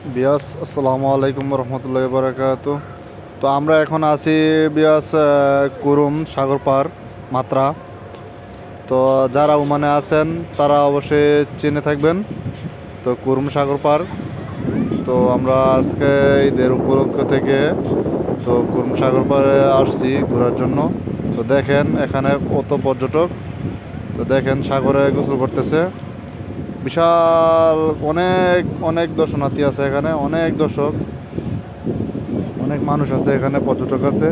বিয়াস, আসসালামু আলাইকুম রহমতুল্লাহ বারাকাত তো আমরা এখন আছি বিয়াস কুরুম সাগর পার, মাত্রা। তো যারা ওমানে আছেন, তারা অবশ্যই চিনে থাকবেন। তো কুরুম সাগর পার। তো আমরা আজকে ঈদের উপলক্ষ থেকে, তো কুরুম সাগর পারে আসছি ঘোরার জন্য। তো দেখেন, এখানে কত পর্যটক। তো দেখেন, সাগরে গোসল করতেছে। বিশাল, অনেক অনেক দর্শনার্থী আছে এখানে, অনেক দর্শক, অনেক মানুষ আছে এখানে, পর্যটক আছে।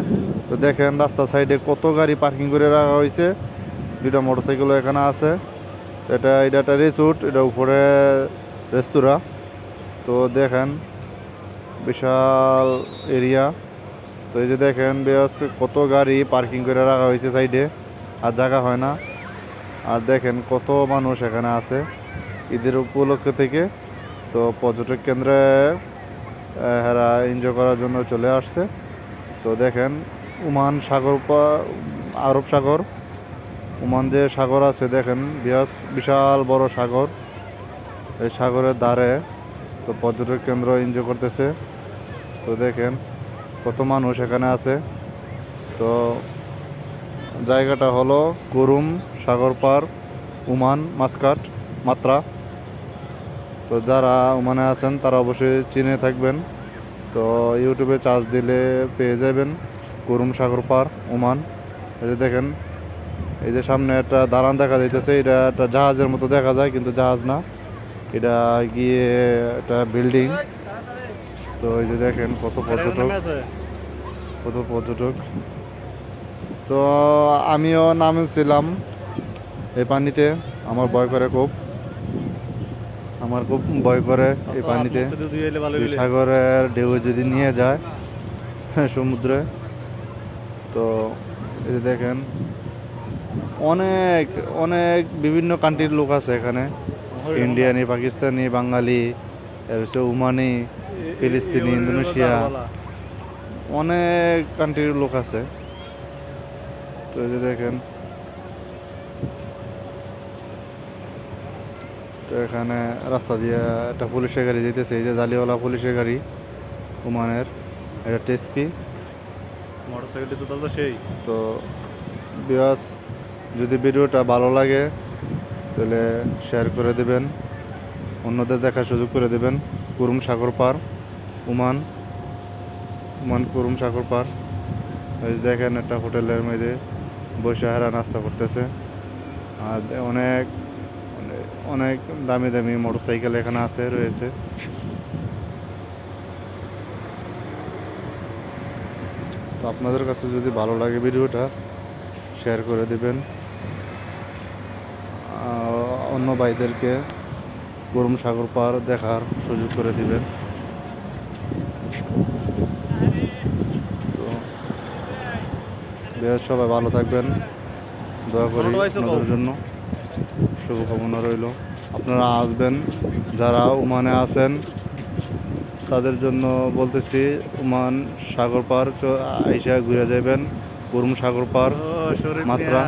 তো দেখেন রাস্তা সাইডে কত গাড়ি পার্কিং করে রাখা হয়েছে। দুইটা মোটরসাইকেলও এখানে আছে। তো এটা এটা একটা রিসোর্ট এটা উপরে রেস্তোরাঁ। তো দেখেন, বিশাল এরিয়া তো এই যে দেখেন বেশ কত গাড়ি পার্কিং করে রাখা হয়েছে সাইডে, আর জায়গা হয় না। আর দেখেন কত মানুষ এখানে আছে। ঈদের উপলক্ষ থেকে তো পর্যটক কেন্দ্রে এরা এনজয় করার জন্য চলে আসছে। তো দেখেন, উমান সাগর আরব সাগর, উমান যে সাগর আছে দেখেন বিয়াস বিশাল বড় সাগর। এই সাগরের ধারে তো পর্যটক কেন্দ্র এনজয় করতেছে। তো দেখেন, কত মানুষ এখানে আছে। তো জায়গাটা হলো কুরুম সাগর পার, উমান মাসকাট মাত্রা। তো যারা ওমানে আছেন, তারা অবশ্যই চিনে থাকবেন। তো ইউটিউবে চার্জ দিলে পেয়ে যাবেন কুরুম সাগর পার, ওমান। এই যে দেখেন, এই যে সামনে একটা দালান দেখা যাইতেছে, এটা একটা জাহাজের মতো দেখা যায়, কিন্তু জাহাজ না। এটা গিয়ে একটা বিল্ডিং। তো এই যে দেখেন, কত পর্যটক। কত পর্যটক। তো আমিও নামেছিলাম এই পানিতে, আমার ভয় করে খুব। আমার খুব ভয় করে এই পানিতে। সাগরের ঢেউ যদি নিয়ে যায় সমুদ্রে তো এই দেখেন অনেক অনেক বিভিন্ন কান্ট্রির লোক আছে এখানে। ইন্ডিয়ানি পাকিস্তানি বাঙালি এর হচ্ছে উমানি ফিলিস্তিনি ইন্দোনেশিয়া অনেক কান্ট্রির লোক আছে। তো এই যে দেখেন তো এখানে রাস্তা দিয়ে একটা পুলিশের গাড়ি যেতেছে এই যে জালিওয়ালা পুলিশের গাড়ি ওমানের এটা টেস্কি। মোটর মোটরসাইকেলটি তো তাহলে সেই। তো বিয়াস যদি ভিডিওটা ভালো লাগে তাহলে শেয়ার করে দেবেন অন্যদের দেখার সুযোগ করে দেবেন। কুরুম সাগর পার উমান উমান কুরুম সাগর পার। দেখেন একটা হোটেলের মধ্যে বসে হারা নাস্তা করতেছে। আর অনেক অনেক- অনেক দামি দামি মোটরসাইকেল এখানে আছে রয়েছে। তো আপনাদের কাছে যদি ভালো লাগে ভিডিওটা শেয়ার করে দেবেন। অন্য ভাইদেরকে গরম সাগর পার দেখার সুযোগ করে দিবেন। তো সবাই ভালো থাকবেন। দয়া করি আপনাদের জন্য। শুভকামনা রইল আপনারা আসবেন যারা ওমানে আছেন তাদের জন্য বলতেছি ওমান সাগর পার আইসা ঘুরে যাবেন কুরুম সাগর পার। মাত্রা